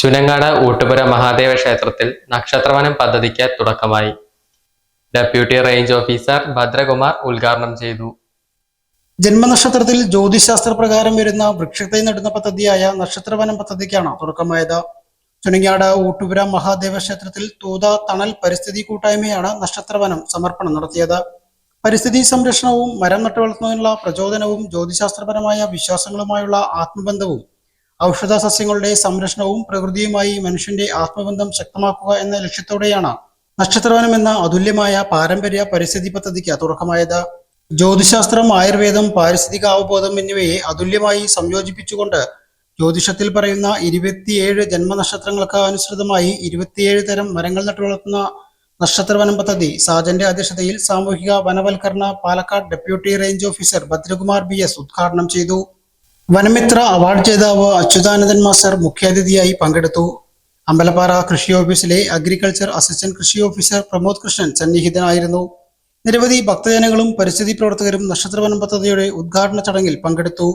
ചുനങ്ങാട് ഊട്ടുപുര മഹാദേവ ക്ഷേത്രത്തിൽ നക്ഷത്രവനം പദ്ധതിക്ക് തുടക്കമായി. ഡെപ്യൂട്ടി റേഞ്ച് ഓഫീസർ ഭദ്രകുമാർ ഉദ്ഘാടനം ചെയ്തു. ജന്മനക്ഷത്രത്തിൽ ജ്യോതിശാസ്ത്ര പ്രകാരം വരുന്ന വൃക്ഷത്തെ നടുന്ന പദ്ധതിയായ നക്ഷത്രവനം പദ്ധതിക്കാണ് തുടക്കമായത്. ചുനങ്ങാട് ഊട്ടുപുര മഹാദേവ ക്ഷേത്രത്തിൽ തൂത തണൽ പരിസ്ഥിതി കൂട്ടായ്മയാണ് നക്ഷത്രവനം സമർപ്പണം നടത്തിയത്. പരിസ്ഥിതി സംരക്ഷണവും മരം നട്ടുവളർത്തുന്നതിനുള്ള പ്രചോദനവും ജ്യോതിശാസ്ത്രപരമായ വിശ്വാസങ്ങളുമായുള്ള ആത്മബന്ധവും ഔഷധ സസ്യങ്ങളുടെ സംരക്ഷണവും പ്രകൃതിയുമായി മനുഷ്യന്റെ ആത്മബന്ധം ശക്തമാക്കുക എന്ന ലക്ഷ്യത്തോടെയാണ് നക്ഷത്രവനം എന്ന അതുല്യമായ പാരമ്പര്യ പരിസ്ഥിതി പദ്ധതിക്ക് തുടക്കമായത്. ജ്യോതിശാസ്ത്രം ആയുർവേദം പാരിസ്ഥിതിക അവബോധം എന്നിവയെ അതുല്യമായി സംയോജിപ്പിച്ചുകൊണ്ട് ജ്യോതിഷത്തിൽ പറയുന്ന ഇരുപത്തിയേഴ് ജന്മനക്ഷത്രങ്ങൾക്ക് അനുസൃതമായി ഇരുപത്തിയേഴ് തരം മരങ്ങൾ നട്ടുവളർത്തുന്ന നക്ഷത്രവനം പദ്ധതി സാജന്റെ അധ്യക്ഷതയിൽ സാമൂഹിക വനവൽക്കരണ Palakkad deputy range officer Bhadrakumar B S ഉദ്ഘാടനം ചെയ്തു. വനമിത്ര അവാർഡ് ജേതാവ് അച്യുതാനന്ദൻ മാസ്റ്റർ മുഖ്യാതിഥിയായി പങ്കെടുത്തു. അമ്പലപ്പാറ കൃഷി ഓഫീസിലെ അഗ്രികൾച്ചർ അസിസ്റ്റന്റ് കൃഷി ഓഫീസർ പ്രമോദ് കൃഷ്ണൻ സന്നിഹിതനായിരുന്നു. നിരവധി ഭക്തജനങ്ങളും പരിസ്ഥിതി പ്രവർത്തകരും നക്ഷത്രവനം പദ്ധതിയുടെ ഉദ്ഘാടന ചടങ്ങിൽ പങ്കെടുത്തു.